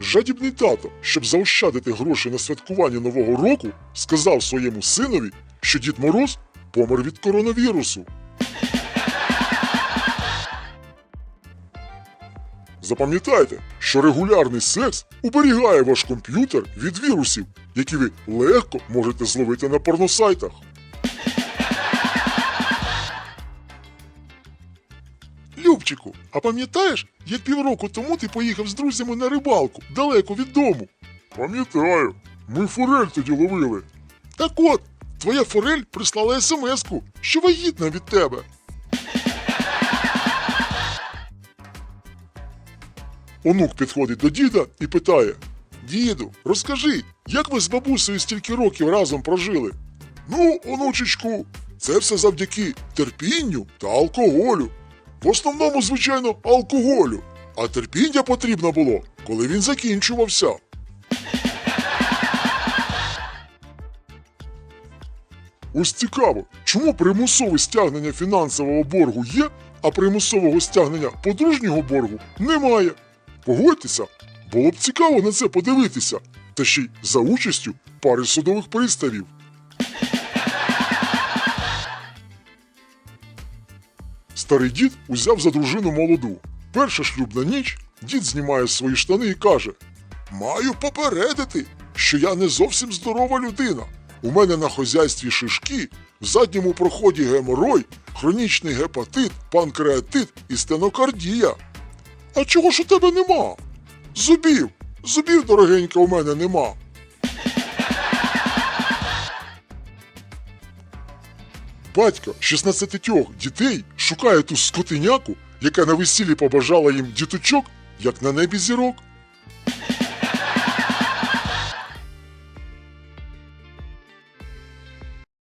Жадібний тато, щоб заощадити гроші на святкування Нового року, сказав своєму синові, що Дід Мороз помер від коронавірусу. Запам'ятайте, що регулярний секс уберігає ваш комп'ютер від вірусів, які ви легко можете зловити на порносайтах. Любчику, а пам'ятаєш, як півроку тому ти поїхав з друзями на рибалку далеко від дому? Пам'ятаю, ми форель тоді ловили. Так от, твоя форель прислала смс-ку, що вагітна від тебе. Онук підходить до діда і питає: Діду, розкажи, як ви з бабусею стільки років разом прожили? Ну, онучечку, це все завдяки терпінню та алкоголю. В основному, звичайно, алкоголю. А терпіння потрібно було, коли він закінчувався. Ось цікаво, чому примусове стягнення фінансового боргу є, а примусового стягнення подружнього боргу немає. Погодьтеся, було б цікаво на це подивитися, та ще й за участю пари судових приставів. Старий дід узяв за дружину молоду. Перша шлюбна ніч дід знімає свої штани і каже: Маю попередити, що я не зовсім здорова людина. У мене на хозяйстві шишки, в задньому проході геморой, хронічний гепатит, панкреатит і стенокардія. А чого ж у тебе нема? Зубів, зубів, дорогенька, у мене нема. Батько 16 дітей шукає ту скотиняку, яка на весіллі побажала їм діточок, як на небі зірок.